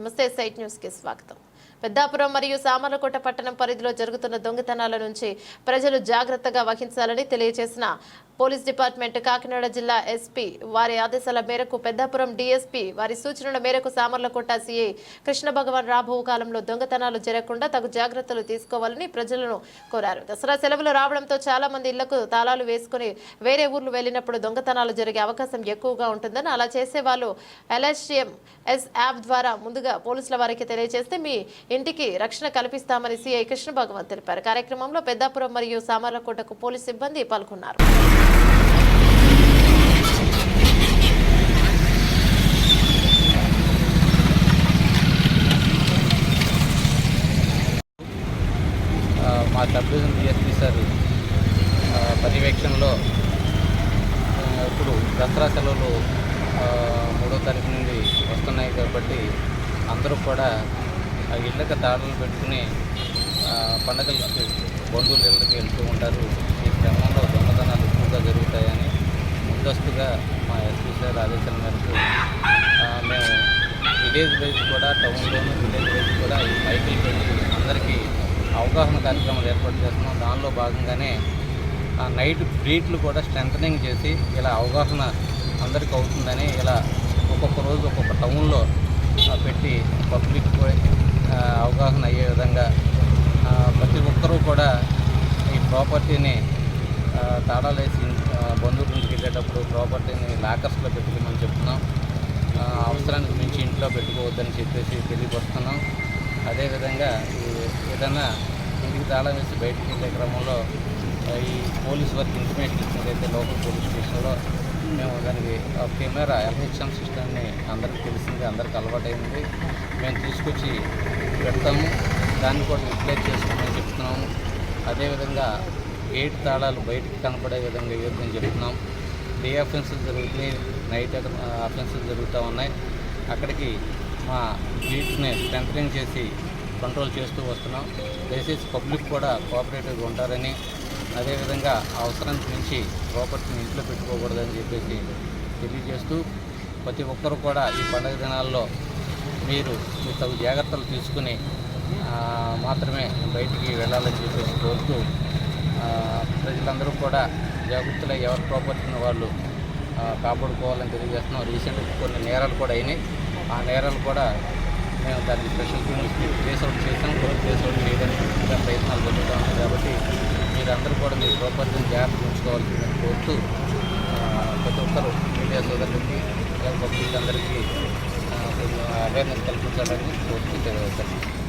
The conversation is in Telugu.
నమస్తే సైట్ న్యూస్కి స్వాగతం. పెద్దాపురం మరియు సామర్లకోట పట్టణం పరిధిలో జరుగుతున్న దొంగతనాల నుంచి ప్రజలు జాగ్రత్తగా వహించాలని తెలియజేసిన పోలీస్ డిపార్ట్మెంట్ కాకినాడ జిల్లా ఎస్పీ వారి ఆదేశాల మేరకు పెద్దాపురం డీఎస్పీ వారి సూచనల మేరకు సామర్లకోట సిఐ కృష్ణ భగవాన్ రాబో కాలంలో దొంగతనాలు జరగకుండా తగు జాగ్రత్తలు తీసుకోవాలని ప్రజలను కోరారు. దసరా సెలవులు రావడంతో చాలా మంది ఇళ్ళకు తాళాలు వేసుకుని వేరే ఊర్లు వెళ్ళినప్పుడు దొంగతనాలు జరిగే అవకాశం ఎక్కువగా ఉంటుందని అలా చేసే వాళ్ళు ఎల్ఎస్ఎం ఎస్ యాప్ ద్వారా ముందుగా పోలీసుల వారికి తెలియజేస్తే మీ ఇంటికి రక్షణ కల్పిస్తామని సిఐ కృష్ణ భగవాన్ తెలిపారు. కార్యక్రమంలో పెద్దాపురం మరియు సామర్లకోటకు పోలీస్ సిబ్బంది పాల్గొన్నారు. మా సబ్డివిజన్ డిఎస్పీ సార్ పర్యవేక్షణలో ఇప్పుడు దసరా సెలవులు మూడో తారీఖు నుండి వస్తున్నాయి కాబట్టి అందరూ కూడా ఆ ఇళ్ళకి దాడులు పెట్టుకుని ఆ, బంధువులు ఇళ్ళకి వెళ్తూ ఉంటారు. ఈ క్రమంలో దొంగతనాలు ఎక్కువగా జరుగుతాయని ముందస్తుగా మా ఎస్పీ సార్ ఆదేశాల మేరకు మేము విలేజ్ వైజ్ కూడా టౌన్లోను విలేజ్ వైజ్ కూడా ఈ బైకులు పెట్టి అందరికీ అవగాహన కార్యక్రమాలు ఏర్పాటు చేస్తున్నాం. దానిలో భాగంగానే ఆ నైట్ బ్రీట్లు కూడా స్ట్రెంథనింగ్ చేసి ఇలా అవగాహన అందరికీ అవుతుందని ఇలా ఒక్కొక్క రోజు ఒక్కొక్క టౌన్లో పెట్టి పబ్లిక్ అవగాహన అయ్యే విధంగా ప్రతి ఒక్కరూ కూడా ఈ ప్రాపర్టీని తాళాలు వేసి బంధువుల ఇంటికి వెళ్ళేటప్పుడు ప్రాపర్టీని లాకర్స్లో పెట్టుకోమని చెప్తున్నాం. అవసరానికి మించి ఇంట్లో పెట్టుకోవద్దని చెప్పేసి తెలియపరుస్తున్నాం అదేవిధంగా ఈ ఏదైనా ఇంటికి తాళం వేసి బయటికి వెళ్ళే క్రమంలో ఈ పోలీస్ వారికి ఇంటిమేషన్ ఇచ్చినట్లయితే లోకల్ పోలీస్ స్టేషన్లో మేము దానికి ఆ కెమెరా ఎల్హెచ్ఎం సిస్టమ్ని అందరికీ తెలిసింది అందరికి అలవాటైంది. మేము తీసుకొచ్చి పెడతాము. దాన్ని కూడా రిప్లేస్ చేసుకోమని చెప్తున్నాము. అదేవిధంగా ఏడు తాళాలు బయటికి కనపడే విధంగా ఇవ్వద్దని చెప్తున్నాం. డే అఫెన్సెస్ జరుగుతున్నాయి నైట్ అఫెన్సెస్ జరుగుతూ ఉన్నాయి. అక్కడికి మా బీట్స్ని స్ట్రెంథనింగ్ చేసి కంట్రోల్ చేస్తూ వస్తున్నాం. దయచేసి పబ్లిక్ కూడా కోఆపరేటివ్గా ఉంటారని అదేవిధంగా అవసరానికి మించి ప్రాపర్టీని ఇంట్లో పెట్టుకోకూడదని చెప్పేసి తెలియజేస్తూ ప్రతి ఒక్కరు కూడా ఈ పండుగ దినాల్లో మీరు మీ తగు జాగ్రత్తలు తీసుకుని మాత్రమే బయటికి వెళ్ళాలని చెప్పేసి కోరుతూ వాళ్ళందరూ కూడా జాగ్రత్తలు ఎవరి ప్రాపర్టీని వాళ్ళు కాపాడుకోవాలని తెలియజేస్తున్నాం. రీసెంట్గా కొన్ని నేరాలు కూడా అయినాయి. ఆ నేరాలు కూడా మేము దాన్ని స్పెషల్ టీమ్స్ ట్రేస్ అవుట్ చేసాం కూడా ట్రేస్ అవుట్ చేయడానికి ప్రయత్నాలు జరుగుతూ ఉన్నాయి కాబట్టి మీరందరూ కూడా మీ ప్రాపర్టీని జాగ్రత్త ఉంచుకోవాల్సిందని కోరుతూ ప్రతి ఒక్కరు మీడియా సోదరులకి పబ్లిక్ అందరికీ అవేర్నెస్ కల్పించాలని కోరుతూ తెలియజేస్తాను.